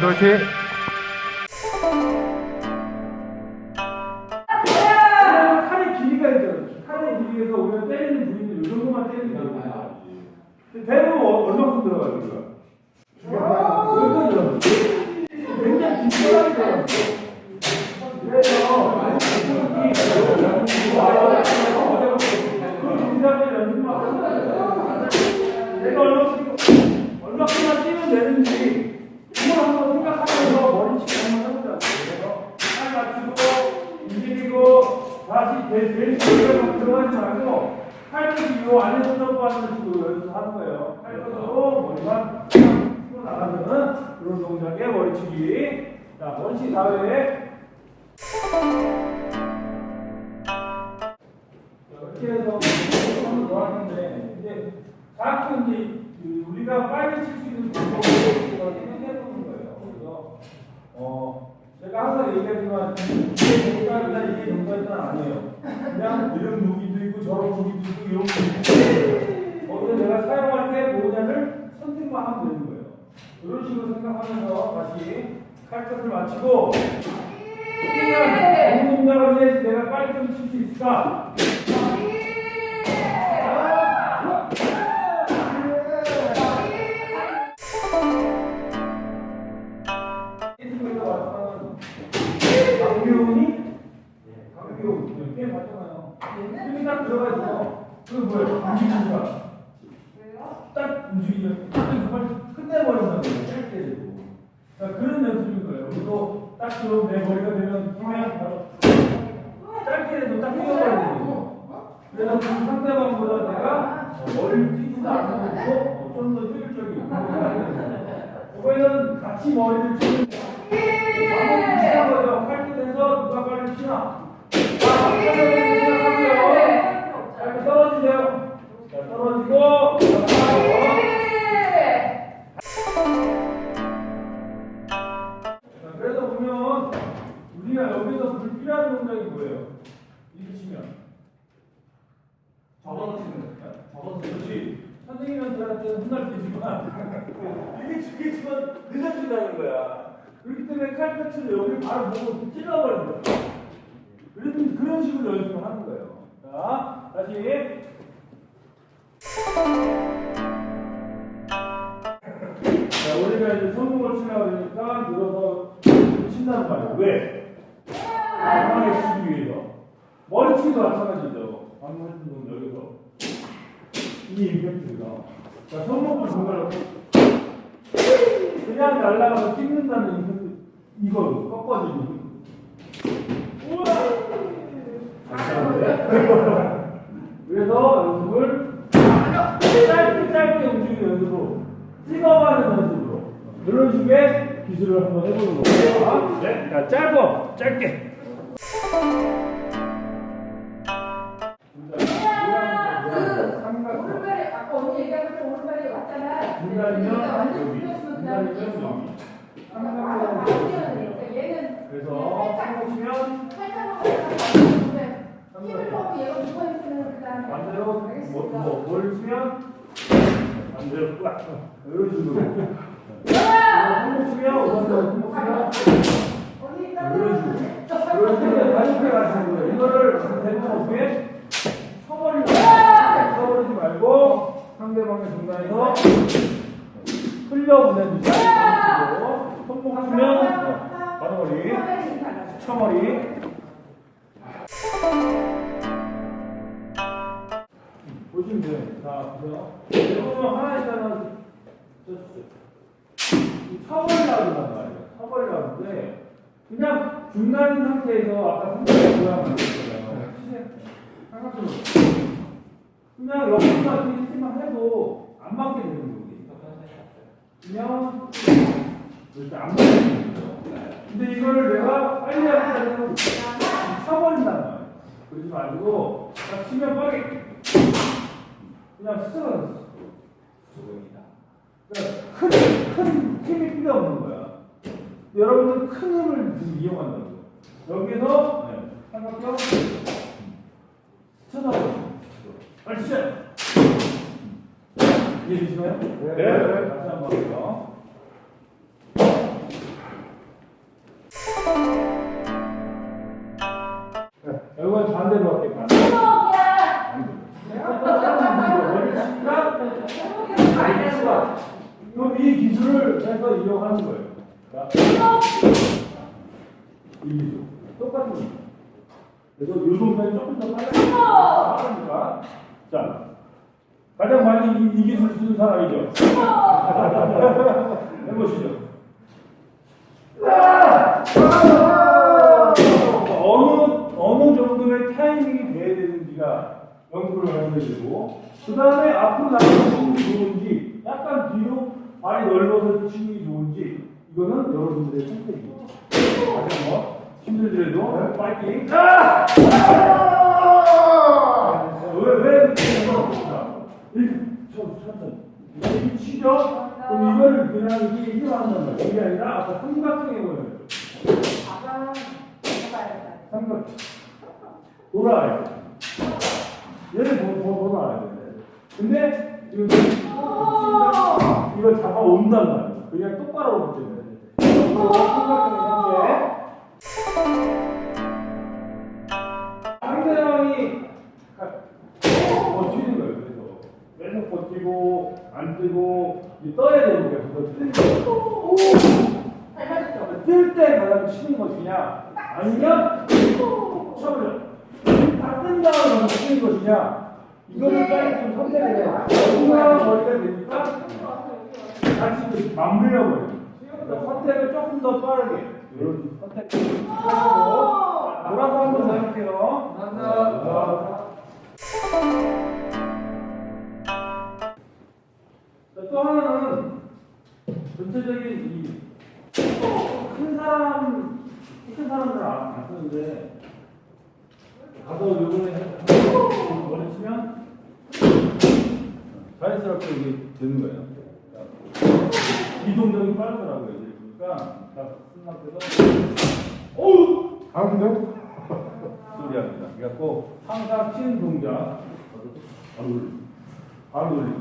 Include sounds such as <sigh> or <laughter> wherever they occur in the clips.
여덟 화이팅! 칼의 길이가 있죠. 칼의 길이에서 우리가 때리는 부위는 이 정도만 때리면 돼요. 대부분 어- 얼마큼 들어가요, 이거? 내 제일 길이가 들어가지 말고 팔꿈치 요 안에서 점프하는 식으로 연습하는 거예요. 팔꿈치로 머리만 치고 나가면은 이런 동작의 머리치기. 자, 머리치기 4회. 이렇게 해서 한번 더 하는데 이제 가끔 이제 그 우리가 빨리 칠 수 있는 방법을 생각해보는 거예요. 그래서 어 제가 항상 얘기하지만 이게 동작이다 이게 동작이다 아니에요. 그냥 이런 무기도 있고 저런 무기도 있고 이런 무기도 있고 거기서 내가 사용할 때 뭐냐를 선택만 하면 되는 거예요. 이런 식으로 생각하면서 다시 칼끝을 맞추고 그냥 어느 동작을 해야지 내가 빨리 좀 칠 수 있을까? 딱 들어가 있어. 그거 뭐야? 움직이니까 딱 움직이면 딱 정말 끝내버린다고 짧게 되고. 그러니까 그런 연습인 거예요. 그리고 딱 들어오면 내 머리가 되면 뛰면 바로 짧게 해도 딱 뛰어버려야 되고. 그래서 그 상대방보다 내가 머리를 뛰지도 않고 좀더 효율적이고. 이거는 같이 머리를 치는 방금 비슷한 거죠. 팔뚝에서 누가 빨리 치나. 자, 자, 떨어지세요. 자, 떨어지고. 자, 그래서 보면 우리가 여기서 불필요한 동작이 뭐예요? 이렇게 치면. 접어서 치는? 접어서 치는 그렇지. 선생님한테는 혼날 테지만 <laughs> 이게 죽게 치면 늦어진다는 거야. 그렇기 때문에 칼끝을 여기 바로 보고 찔러버린 거야. 그런, 그런 식으로 연습을 하는 거예요. 자, 다시. 자, 우리가 이제 손목을 치려고 그러니까 늘어서 친다는 말이에요. 왜? 강하게 치기 위해서. 머리치기도 마찬가지죠. 했던 건 여기서. 이 임팩트가. 자, 손목을 정말 그냥 날아가서 찍는다는 임팩트. 이거 꺾어지는. 우와! 감 찍어가는 연습으로 이런 식의 기술을 한번 해보는 거예요. 네, 자, 짧고 짧게. 그 삼각형. 오른발이 아까 언니 얘기한 것처럼 오른발이 왔잖아. 중간이면 그러니까 완전 여기, 풀렸으면 그다음에 중간이면 여기. 와서 바로 뛰어야 되니까 얘는 그래서 살짝 보시면 살짝 하는데 힘을 넣고 얘가 누워 있으면 그다음에 반대로 뭐, 알겠습니다. 뭐, 뭘 치면 이런 식으로 치면 언니 이런 식으로 이런 식으로 가볍게 가시는 거예요 이거를 대부분 어떻게 쳐버리지 말고 쳐버리지 말고 상대방의 중간에서 흘려보내주지 않고 손목 치면 어, 바로 머리 쳐머리 보시면 돼요. 자, 보세요. 여러분 하나 말이에요. 쳐버리라고 하는데, 그냥 중간인 상태에서 아까 상태 모양 만들었잖아요. 삼각형으로. 그냥 여기만 이렇게만 해도 안 맞게 되는 거지. 그냥 이렇게 안 맞게 되는 거죠. 근데 이거를 내가 빨리 하려면 쳐버린단 말이에요. 그러지 말고, 딱 치면 빠르게. 그냥 스쳐가는 조정이다. 그러니까 큰, 큰 힘이 필요 없는 거야. 여러분들 큰 힘을 이용한다고. 여기서 네, 삼각형 빨리 시작. 이해되시나요? 네. 다시 한번 하는 거예요. 자, 이 기술. 똑같은 거. 그래서 요 동작이 조금 더 빠르니까. 자, 가장 많이 이, 이 기술을 쓰는 사람이죠. <laughs> 해보시죠. 어느 어느 정도의 타이밍이 돼야 되는지가 연구를 하셔야 되고 그 다음에 앞으로 나가는 힘이 좋은지 약간 뒤로 발이 넓어서 힘이 좋은지 이거는 여러분들의 선택이에요. 다시 한번 힘들더라도 파이팅! 아! 왜왜 이렇게 천천히 이렇게 치죠? 그럼 이거를 그냥 이게 한단 말이에요. 이게 아니라 아까 삼각형에 보여요. 삼각 돌아요. 얘를 더 나와야 돼. 근데 이거 이거 잡아 온단 말이야. 그냥 똑바로 때문에. 삼각형의 한계. 상대방이 가- 버티는 거예요. 그래서 계속 버티고 안 뜨고 이 떠야 되는 거예요. 그래서 거예요. 뜰때 가장 치는 것이냐 아니면 쳐버려 다 뜬 다음에 치는 것이냐 이거를 빨리 좀 선택을 해요 누가 머리가 되니까 같이 그 맞물려 버려요. 그러니까 선택을 조금 더 빠르게. 이런 선택. 돌아서 한번 더 해볼게요. 감사합니다. 또 하나는 전체적인 이큰 사람, 큰 사람들 안, 안 쓰는데, 가서 요번에 머리 치면 자연스럽게 이게 되는 거예요. 이 동작이 빠르더라고요. 이제 보니까 딱쓴 상태에서 어우! 아픈데? <laughs> 소리합니다. 그래갖고 항상 치는 동작 바로 돌리고 바로 돌리고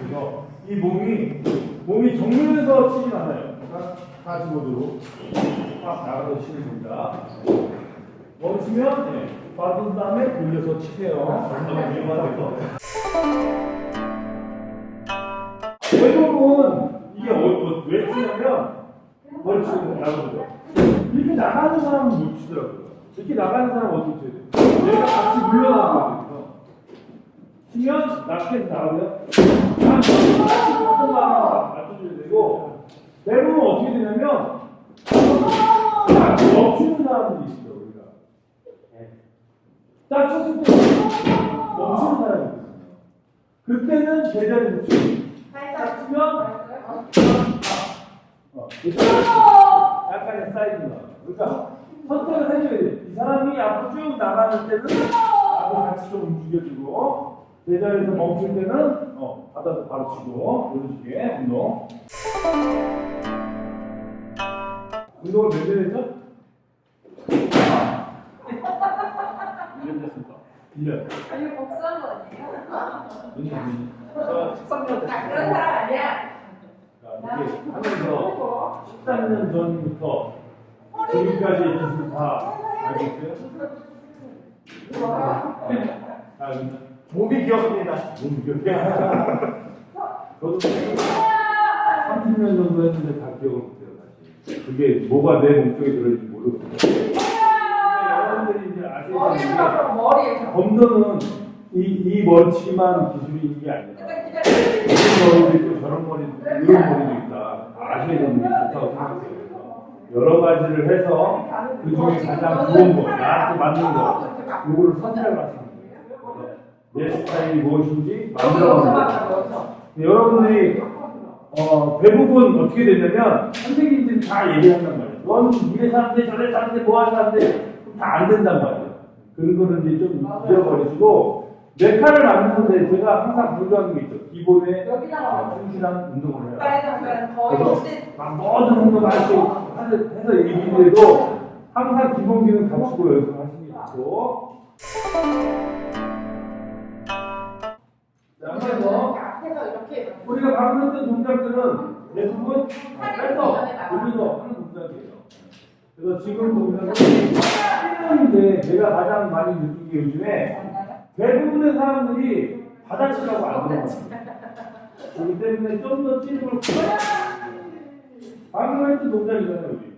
그래서 이 몸이 몸이 정면에서 치진 않아요. 그러니까 다시 모드로 딱 나가서 치는 겁니다. 멈추면 네, 빠진 다음에 돌려서 치세요. 어, 왜 치냐면 뭘 치는 나거든요. 이렇게 나가는 사람은 못 치더라고요. 이렇게 나가는 사람은 어떻게 쳐야 돼요? 내가 같이 물러나거든요. 치면 낮게 나가고요. 조금만 맞춰줘야 되고 대부분 어떻게 되냐면 딱 멈추는 사람들이 있어요. 우리가 딱 쳤을 때 멈추는 사람이 있거든요. 그때는 제자리를 치고 딱 치면 어, 약간의 사이즈가. 그러니까 선택을 해줘야 돼. 이 사람이 앞으로 쭉 나가는 때는 나도 같이 좀 움직여주고 제자리에서 멈출 때는 어, 받아서 바로 치고 이런 식의 운동. 운동을 몇년 했죠? 1년 됐습니다. 1년. 아니 복수한 거 아니에요? 1년. 저 13년 나 그런 사람 아니야. 이렇게 하면서 13년 전부터 지금까지 기술 다 알고 있어요? 아, 몸이 기억합니다. 너무 기억해. 저도 30년 정도 했는데 다 기억을 못해요, 사실. 그게 뭐가 내 몸속에 들어있는지. 근데 여러분들이 이제 아시는 머리에. 검도는 이, 이 머리치기만 기술이 있는 게 아니라 저런 있고 이런 머리도 있다. 아셔야 되는 게 좋다고 생각해요. 여러 가지를 해서 그 중에 가장 좋은 거, 나한테 맞는 거, 요거를 선택을 하시는 거예요. 내 스타일이 무엇인지 만들어가는 거예요. 여러분들이 어, 대부분 어떻게 되냐면 선생님들이 다 얘기한단 말이에요. 넌 이래 사는데 저래 사는데 뭐 하는데 다 안 된단 말이에요. 그런 거는 이제 좀 잊어버리시고 메카를 만드는데 제가 항상 강조하는 게 있죠. 기본에 여기다가 충실한 운동을 해요. 빨간 거의 혹시 막 모든 운동 할수 해서 얘기해도 항상 기본 기능 갖추고 연습하시는 게 좋고 자, 한번 더. 앞에서 이렇게 우리가 방금 했던 동작들은 대부분 빼서 돌려서 하는 동작이에요. 그래서 지금 보면 찌르는데 제가 가장 많이 느낀 게 요즘에 대부분의 사람들이 받아치려고 안 들어요. 그렇기 때문에 좀 더 찌르면 방금 했던 동작이잖아요, 여기.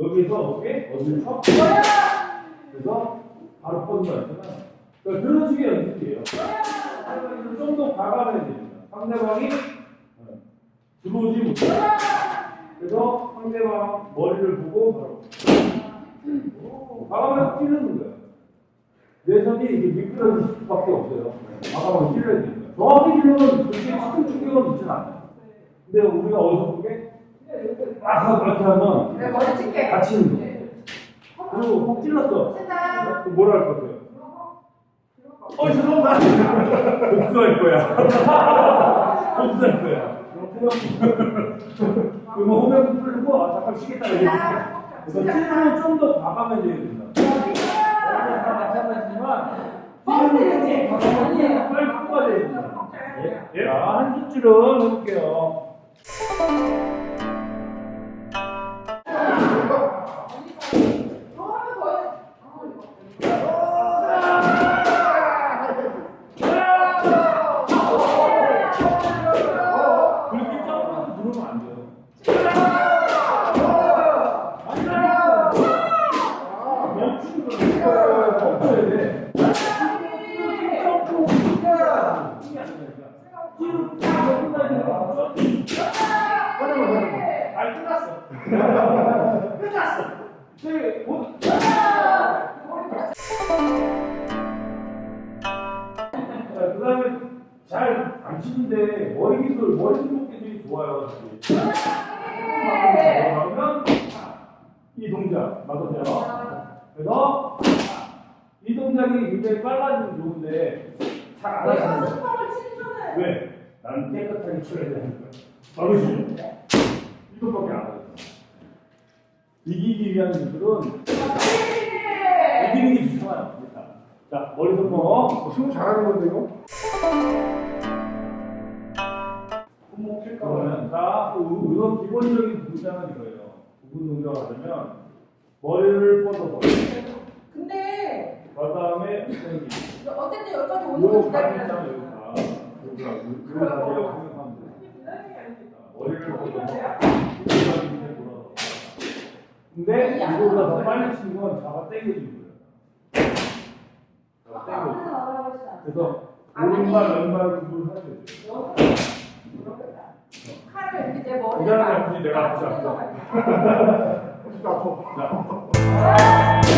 여기에서 어깨, 어디를 쳐? 그래서 바로 뻗는 거였잖아. 그러니까 그런 식의 연습이에요. 좀더 과감해야 됩니다. 상대방이 어, 들어오지 못해. 그래서 상대방 머리를 보고 바로 과감하게 찌르는 거예요. 내 손이 이게 미끄러질 수밖에 없어요. 과감하게 찔러야 됩니다. 정확히 찔러면 그렇게 큰 충격은 있진 않아요. 근데 우리가 어디서 보게 막 하고 이렇게 하면 내 머리 찍게. 다치는 거예요. 그리고 혹 찔렀어. 그럼 뭐라 할 것 같아요? 어, 죄송합니다. 복수할 거야. 복수할 거야. 그러면 호흡을 풀고, 아, 잠깐 쉬겠다. 이렇게. 그래서 찌르면 좀더 과감해져야 된다. 다 빨리 뽑아야 됩니다. 예? 자, 한 주쯤은 해볼게요. 그 다음에 잘 안 치는데 머리 기술, 머리 기술이 좋아요. 그러면 이 동작 맞았죠? 그래서 이 동작이 굉장히 빨라지면 좋은데 잘 안 하시는 거예요. 왜? 나는 깨끗하게 쳐야 되니까. 바로 시죠. 이것밖에 안 하죠. 이기기 위한 기술은 이기는 게 좋잖아요. 일단. 자, 머리 손목. 승부 잘하는 건데 이거? 손목 칠까 그러면 자, 그 이건 기본적인 동작은 이거예요. 부분 동작을 하려면 머리를 뻗어서 근데 그 다음에. 어쨌든 여기까지 오는 거 여기다 여기가 생각하면 돼. 머리를 뻗어서. 근데 이거보다 더 빨리 치는 건 잡아 당겨주는 거예요. 잡아 당겨줘. 그래서 오른발 왼발 구분을 하셔야 돼요. 칼을 내 머리에 그 사람이 아프지 내가 아프지 <laughs> 아파. 자.